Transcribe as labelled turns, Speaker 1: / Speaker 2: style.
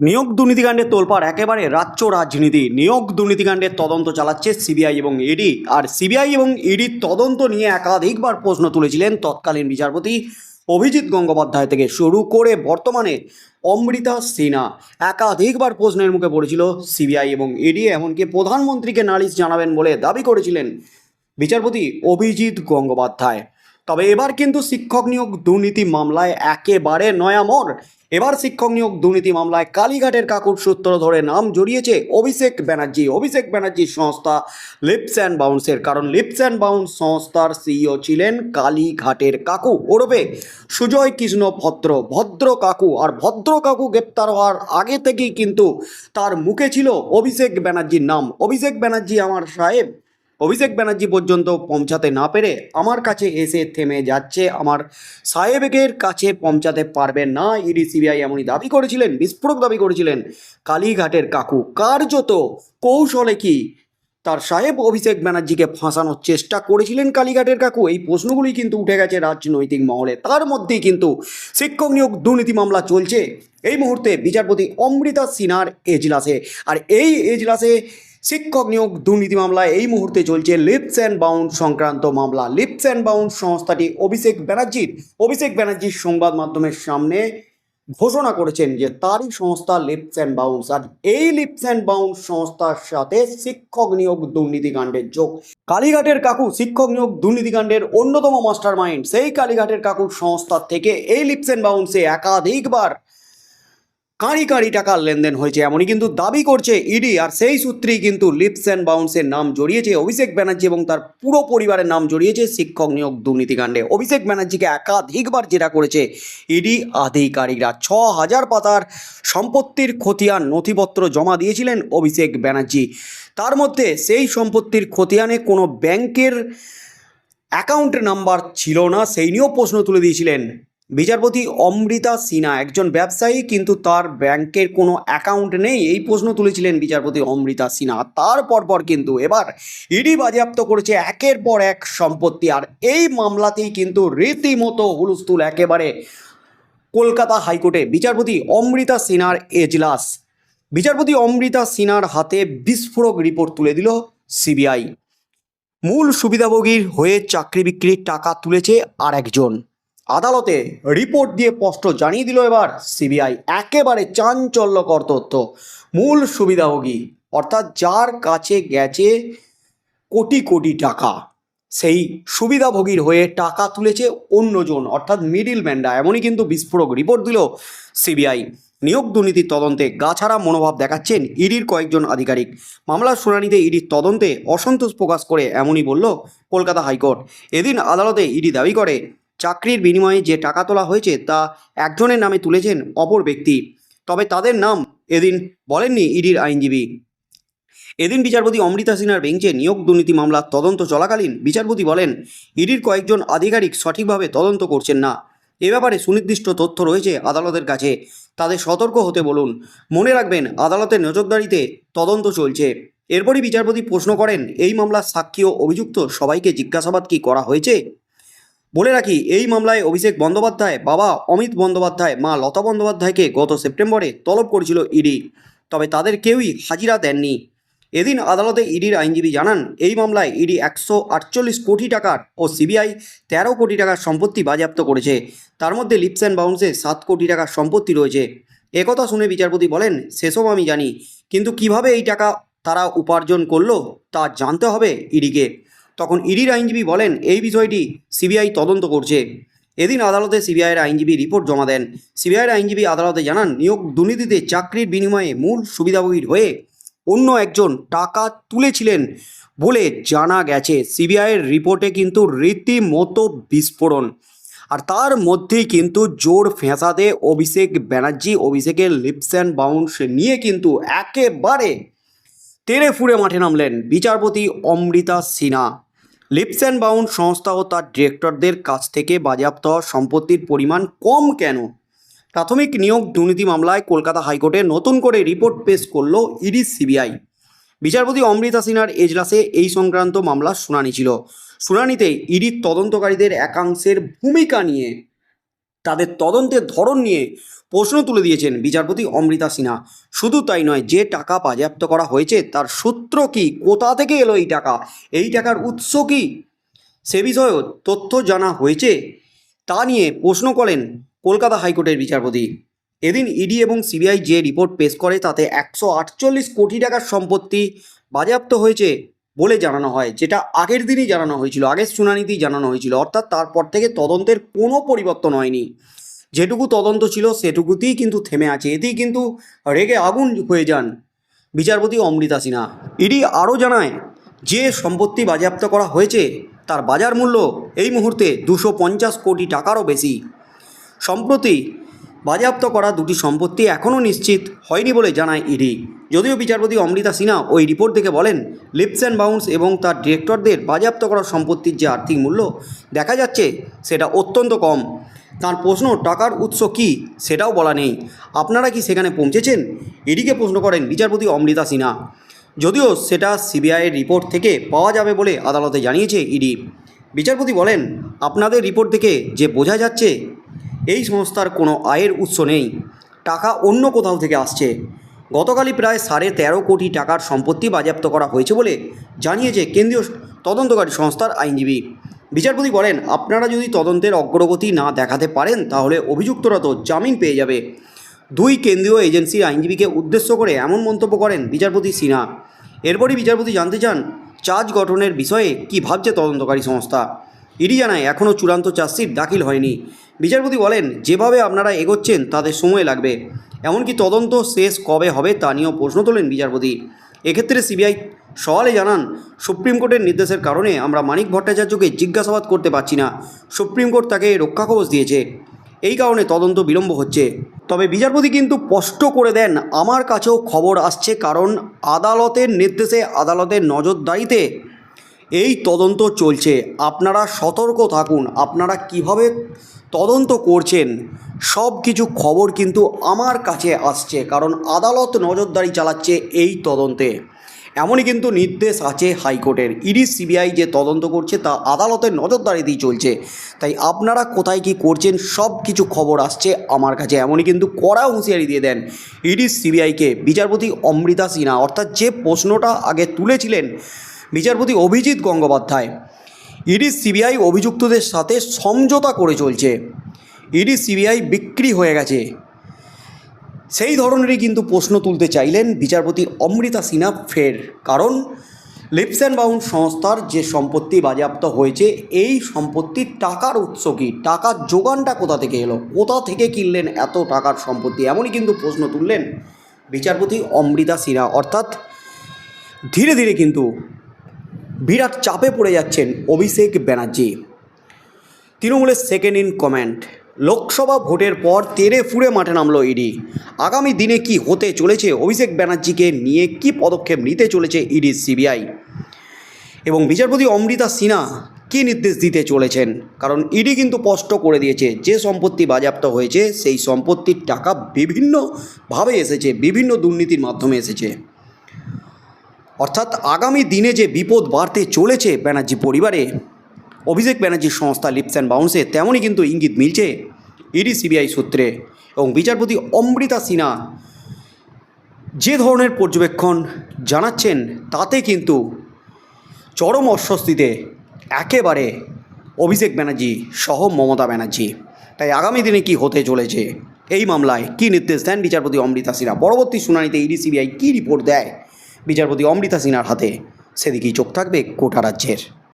Speaker 1: নিয়োগ দুর্নীতিকাণ্ডের তোলপাড় একেবারে রাজ্য রাজনীতি। নিয়োগ দুর্নীতিকাণ্ডের তদন্ত চালাচ্ছে সিবিআই এবং ইডি। আর সিবিআই এবং ইডির তদন্ত নিয়ে একাধিকবার প্রশ্ন তুলেছিলেন তৎকালীন বিচারপতি অভিজিৎ গঙ্গোপাধ্যায় থেকে। শুরু করে বর্তমানে অমৃতা সিনহা। একাধিকবার প্রশ্নের মুখে পড়েছিল সিবিআই এবং ইডি, এমনকি প্রধানমন্ত্রীকে নালিশ জানাবেন বলে দাবি করেছিলেন বিচারপতি অভিজিৎ গঙ্গোপাধ্যায়। তবে এবার কিন্তু শিক্ষক নিয়োগ দুর্নীতি মামলায় একেবারে নয়ামর। এবার শিক্ষক নিয়োগ দুর্নীতি মামলায় কালীঘাটের কাকুর সূত্র ধরে নাম জড়িয়েছে অভিষেক ব্যানার্জি। অভিষেক ব্যানার্জির সংস্থা লিপস অ্যান্ড বাউন্সের কারণ। লিপস অ্যান্ড বাউন্স সংস্থার সিইও ছিলেন কালীঘাটের কাকু ওরফে সুজয় কৃষ্ণ ভদ্র। ভদ্র কাকু আর ভদ্র কাকু গ্রেপ্তার হওয়ার আগে থেকেই কিন্তু তার মুখে ছিল অভিষেক ব্যানার্জির নাম। অভিষেক ব্যানার্জি আমার সাহেব অভিষেক ব্যানার্জি পর্যন্ত পৌঁছাতে না পেরে আমার কাছে এসে থেমে যাচ্ছে। আমার সাহেবের কাছে পৌঁছাতে পারবে না। ইডি, সিবিআই এমনই দাবি করেছিলেন, বিস্ফোরক দাবি করেছিলেন কালীঘাটের কাকু। কার্যত কৌশলে কি? তার সাহেব অভিষেক ব্যানার্জিকে ফাঁসানোর চেষ্টা করেছিলেন কালীঘাটের কাকু। এই প্রশ্নগুলি কিন্তু উঠে গেছে রাজনৈতিক মহলে। তার মধ্যেই কিন্তু শিক্ষক নিয়োগ দুর্নীতি মামলা চলছে। এই মুহূর্তে বিচারপতি অমৃতা সিনহার এজলাসে। আর এই এজলাসে শিক্ষক নিয়োগ দুর্নীতি মামলায় এই মুহূর্তে চলছে লিপস অ্যান্ড বাউন্ড সংক্রান্ত মামলা। লিপস অ্যান্ড বাউন্ড সংস্থাটি অভিষেক ব্যানার্জির অভিষেক ব্যানার্জির সংবাদ মাধ্যমের সামনে ঘোষণা করেছেন যে তারই সংস্থা লিপস অ্যান্ড বাউন্স আর এই লিপস অ্যান্ড বাউন্স সংস্থার সাথে শিক্ষক নিয়োগ দুর্নীতিকাণ্ডের যোগ। কালীঘাটের কাকু শিক্ষক নিয়োগ দুর্নীতিকাণ্ডের অন্যতম মাস্টার মাইন্ড সেই কালীঘাটের কাকুর সংস্থার থেকে এই লিপস অ্যান্ড বাউন্সে একাধিকবার কাঁড়ি কাঁড়ি টাকার লেনদেন হয়েছে, এমনই কিন্তু দাবি করছে ইডি আর সেই সূত্রেই কিন্তু লিপস অ্যান্ড বাউন্সের নাম জড়িয়েছে। অভিষেক ব্যানার্জি এবং তার পুরো পরিবারের নাম জড়িয়েছে শিক্ষক নিয়োগ দুর্নীতিকাণ্ডে। অভিষেক ব্যানার্জিকে একাধিকবার জেরা করেছে ইডি আধিকারিকরা। ছ হাজার পাতার সম্পত্তির খতিয়ান নথিপত্র জমা দিয়েছিলেন অভিষেক ব্যানার্জি। তার মধ্যে সেই সম্পত্তির খতিয়ানে কোনো ব্যাংকের অ্যাকাউন্ট নাম্বার ছিল না, সেই নিয়েও প্রশ্ন তুলে দিয়েছিলেন বিচারপতি অমৃতা সিনহা একজন ব্যবসায়ী, কিন্তু তার ব্যাংকের কোনো অ্যাকাউন্ট নেই। এই প্রশ্ন তুলেছিলেন বিচারপতি অমৃতা সিনহা। তার পরপর কিন্তু এবার ইডি বাজেয়াপ্ত করেছে একের পর এক সম্পত্তি। আর এই মামলাতেই কিন্তু রীতিমতো হুলস্থুল একেবারে কলকাতা হাইকোর্টে। বিচারপতি অমৃতা সিনহার এজলাস। বিচারপতি অমৃতা সিনহার হাতে বিস্ফোরক রিপোর্ট তুলে দিল সিবিআই। মূল সুবিধাভোগীর হয়ে চাকরি বিক্রির টাকা তুলেছে আর একজন আদালতে রিপোর্ট দিয়ে স্পষ্ট জানিয়ে দিল এবার সিবিআই। একেবারে চাঞ্চল্যকর তথ্য। মূল সুবিধাভোগী, অর্থাৎ যার কাছে গেছে কোটি কোটি টাকা, সেই সুবিধাভোগীর হয়ে টাকা তুলেছে অন্যজন, অর্থাৎ মিডিল ম্যানরা এমনই কিন্তু বিস্ফোরক রিপোর্ট দিল সিবিআই। নিয়োগ দুর্নীতির তদন্তে গাছাড়া মনোভাব দেখাচ্ছেন ইডির কয়েকজন আধিকারিক। মামলার শুনানিতে ইডির তদন্তে অসন্তোষ প্রকাশ করে, এমনই বলল কলকাতা হাইকোর্ট। এদিন আদালতে ইডি দাবি করে চাকরির বিনিময়ে যে টাকা তোলা হয়েছে তা একজনের নামে তুলেছেন অপর ব্যক্তি। তবে তাদের নাম এদিন বলেননি ইডির আইনজীবী। এদিন বিচারপতি অমৃতা সিনহার বেঞ্চে নিয়োগ দুর্নীতি মামলার তদন্ত চলাকালীন বিচারপতি বলেন, ইডির কয়েকজন আধিকারিক সঠিকভাবে তদন্ত করছেন না। এ ব্যাপারে সুনির্দিষ্ট তথ্য রয়েছে আদালতের কাছে। তাদের সতর্ক হতে বলুন। মনে রাখবেন, আদালতের নজরদারিতে তদন্ত চলছে। এরপরই বিচারপতি প্রশ্ন করেন, এই মামলার সাক্ষী ও অভিযুক্ত সবাইকে জিজ্ঞাসাবাদ কি করা হয়েছে? বলে রাখি, এই মামলায় অভিষেক বন্দ্যোপাধ্যায়, বাবা অমিত বন্দ্যোপাধ্যায়, মা লতা বন্দ্যোপাধ্যায়কে গত সেপ্টেম্বরে তলব করেছিল ইডি। তবে তাদের কেউই হাজিরা দেননি। এদিন আদালতে ইডির আইনজীবী জানান, এই মামলায় ইডি একশো আটচল্লিশ কোটি টাকার ও সিবিআই তেরো কোটি টাকার সম্পত্তি বাজেয়াপ্ত করেছে। তার মধ্যে লিপস অ্যান্ড বাউন্সে সাত কোটি টাকার সম্পত্তি রয়েছে। একথা শুনে বিচারপতি বলেন, সেসব আমি জানি, কিন্তু কীভাবে এই টাকা তারা উপার্জন করল তা জানতে হবে ইডিকে। তখন ইডির আইনজীবী বলেন, এই বিষয়টি সিবিআই তদন্ত করছে। এদিন আদালতে সিবিআইয়ের আইনজীবী রিপোর্ট জমা দেন। সিবিআইয়ের আইনজীবী আদালতে জানান, নিয়োগ দুর্নীতিতে চাকরির বিনিময়ে মূল সুবিধাভোগীর হয়ে অন্য একজন টাকা তুলেছিলেন বলে জানা গেছে। সিবিআইয়ের রিপোর্টে কিন্তু রীতিমতো বিস্ফোরণ। আর তার মধ্যেই কিন্তু জোর ফেঁসাতে অভিষেক ব্যানার্জি, অভিষেকের লিপস অ্যান্ড বাউন্স নিয়ে কিন্তু একেবারে তেড়ে ফুড়ে মাঠে নামলেন বিচারপতি Amrita Sinha. Leaps and Bounds সংস্থা ও তার ডিরেক্টরদের কাছ থেকে বাজেয়াপ্ত হওয়া সম্পত্তির পরিমাণ কম কেন? প্রাথমিক নিয়োগ দুর্নীতি মামলায় কলকাতা হাইকোর্টে নতুন করে রিপোর্ট পেশ করল ইডি সিবিআই বিচারপতি অমৃতা সিনহার এজলাসে এই সংক্রান্ত মামলার শুনানি ছিল। শুনানিতে ইডির তদন্তকারীদের একাংশের ভূমিকা নিয়ে তাদের তদন্তের ধরন নিয়ে প্রশ্ন তুলে দিয়েছেন বিচারপতি অমৃতা সিনহা। শুধু তাই নয়, যে টাকা বাজেয়াপ্ত করা হয়েছে তার সূত্র কি, কোথা থেকে এলো এই টাকা, এই টাকার উৎস কি, সে বিষয়েও তথ্য জানা হয়েছে তা নিয়ে প্রশ্ন করেন কলকাতা হাইকোর্টের বিচারপতি। এদিন ইডি এবং সিবিআই যে রিপোর্ট পেশ করে তাতে একশো আটচল্লিশ কোটি টাকার সম্পত্তি বাজেয়াপ্ত হয়েছে। বলে জানানো হয়, যেটা আগের দিনই জানানো হয়েছিল, আগের শুনানিতেই জানানো হয়েছিল। অর্থাৎ তারপর থেকে তদন্তের কোনো পরিবর্তন হয়নি। যেটুকু তদন্ত ছিল, সেটুকুতেই কিন্তু থেমে আছে। এতেই কিন্তু রেগে আগুন হয়ে যান বিচারপতি অমৃতা সিনহা। ইডি আরও জানায়, যে সম্পত্তি বাজেয়াপ্ত করা হয়েছে, তার বাজার মূল্য এই মুহূর্তে দুশো কোটি টাকারও বেশি। সম্প্রতি বাজেয়াপ্ত করা দুটি সম্পত্তি এখনও নিশ্চিত হয়নি বলে জানায় ইডি। যদিও বিচারপতি অমৃতা সিনহা ওই রিপোর্ট দেখে বলেন, লিপস অ্যান্ড বাউন্স এবং তার ডিরেক্টরদের বাজেয়াপ্ত করা সম্পত্তির যে আর্থিক মূল্য, দেখা যাচ্ছে সেটা অত্যন্ত কম। তার প্রশ্ন, টাকার উৎস কি? সেটাও বলা নেই। আপনারা কি সেখানে পৌঁছেছেন? ইডিকে প্রশ্ন করেন বিচারপতি অমৃতা সিনহা। যদিও সেটা সিবিআইয়ের রিপোর্ট থেকে পাওয়া যাবে বলে আদালতে জানিয়েছে ইডি। বিচারপতি বলেন, আপনাদের রিপোর্ট থেকে যে বোঝা যাচ্ছে এই সংস্থার কোনো আয়ের উৎস নেই। টাকা অন্য কোথাও থেকে আসছে। গতকালই প্রায় সাড়ে তেরো কোটি টাকার সম্পত্তি বাজেয়াপ্ত করা হয়েছে বলে জানিয়েছে কেন্দ্রীয় তদন্তকারী সংস্থার আইনজীবী। বিচারপতি বলেন, আপনারা যদি তদন্তের অগ্রগতি না দেখাতে পারেন, তাহলে অভিযুক্তরা তো জামিন পেয়ে যাবে। দুই কেন্দ্রীয় এজেন্সির আইনজীবীকে উদ্দেশ্য করে এমন মন্তব্য করেন বিচারপতি সিনহা। এরপরই বিচারপতি জানতে চান, চার্জ গঠনের বিষয়ে কি ভাবছে তদন্তকারী সংস্থা। ইডি জানায় এখনও চূড়ান্ত চার্জশিট দাখিল হয়নি। বিচারপতি বলেন, যেভাবে আপনারা এগোচ্ছেন তাদের সময় লাগবে। এমনকি তদন্ত শেষ কবে হবে, তা নিয়েও প্রশ্ন তোলেন বিচারপতি। এক্ষেত্রে সিবিআই সওয়ালে জানান, সুপ্রিম কোর্টের নির্দেশের কারণে আমরা মানিক ভট্টাচার্যকে জিজ্ঞাসাবাদ করতে পারছি না। সুপ্রিম কোর্ট তাকে রক্ষা কবচ দিয়েছে। এই কারণে তদন্ত বিলম্ব হচ্ছে। তবে বিচারপতি কিন্তু স্পষ্ট করে দেন, আমার কাছেও খবর আসছে কারণ আদালতের নির্দেশে আদালতের নজরদারিতে এই তদন্ত চলছে। আপনারা সতর্ক থাকুন। আপনারা কীভাবে তদন্ত করছেন, সব কিছু খবর কিন্তু আমার কাছে আসছে, কারণ আদালত নজরদারি চালাচ্ছে এই তদন্তে। এমনই কিন্তু নির্দেশ আছে হাইকোর্টের। ইডি, সিবিআই যে তদন্ত করছে, তা আদালতের নজরদারিতেই চলছে। তাই আপনারা কোথায় কি করছেন, সব কিছু খবর আসছে আমার কাছে। এমনই কিন্তু কড়া হুঁশিয়ারি দিয়ে দেন ইডি, সিবিআইকে। বিচারপতি অমৃতা সিনহা, অর্থাৎ যে প্রশ্নটা আগে তুলেছিলেন বিচারপতি অভিজিৎ গঙ্গোপাধ্যায়। ইডি সিবিআই অভিযুক্তদের সাথে সমঝোতা করে চলছে। ইডি সিবিআই বিক্রি হয়ে গেছে। সেই ধরনেরই কিন্তু প্রশ্ন তুলতে চাইলেন বিচারপতি অমৃতা সিনহা ফের। কারণ লিপস অ্যান্ড বাউন্ড সংস্থার যে সম্পত্তি বাজেয়াপ্ত হয়েছে, এই সম্পত্তির টাকার উৎস কী? টাকার যোগানটা কোথা থেকে এলো? কোথা থেকে কিনলেন এত টাকার সম্পত্তি? এমনই কিন্তু প্রশ্ন তুললেন বিচারপতি অমৃতা সিনহা। অর্থাৎ ধীরে ধীরে কিন্তু বিরাট চাপে পড়ে যাচ্ছেন অভিষেক ব্যানার্জি। তৃণমূলের সেকেন্ড ইন কমেন্ট লোকসভা ভোটের পর তেরে ফুড়ে মাঠে নামলো ইডি। আগামী দিনে কি হতে চলেছে অভিষেক ব্যানার্জিকে নিয়ে কি পদক্ষেপ নিতে চলেছে ইডি সিবিআই? এবং বিচারপতি অমৃতা সিনহা কী নির্দেশ দিতে চলেছেন? কারণ ইডি কিন্তু স্পষ্ট করে দিয়েছে, যে সম্পত্তি বাজেয়াপ্ত হয়েছে, সেই সম্পত্তির টাকা বিভিন্নভাবে এসেছে, বিভিন্ন দুর্নীতির মাধ্যমে এসেছে। অর্থাৎ আগামী দিনে যে বিপদ বাড়তে চলেছে ব্যানার্জি পরিবারে, অভিষেক ব্যানার্জির সংস্থা লিপস অ্যান্ড বাউন্সে তেমনই কিন্তু ইঙ্গিত মিলছে ইডি, সিবিআই সূত্রে এবং বিচারপতি অমৃতা সিনহা যে ধরনের পর্যবেক্ষণ জানাচ্ছেন, তাতে কিন্তু চরম অস্বস্তিতে একেবারে অভিষেক ব্যানার্জি সহ মমতা ব্যানার্জি। তাই আগামী দিনে কি হতে চলেছে? এই মামলায় কী নির্দেশ দেন বিচারপতি অমৃতা সিনহা? পরবর্তী শুনানিতে ইডি, সিবিআই কী রিপোর্ট দেয়? বিচারপতি অমৃতা সিনহার হাতে। সেদিকেই চোখ থাকবে কোটা রাজ্যের।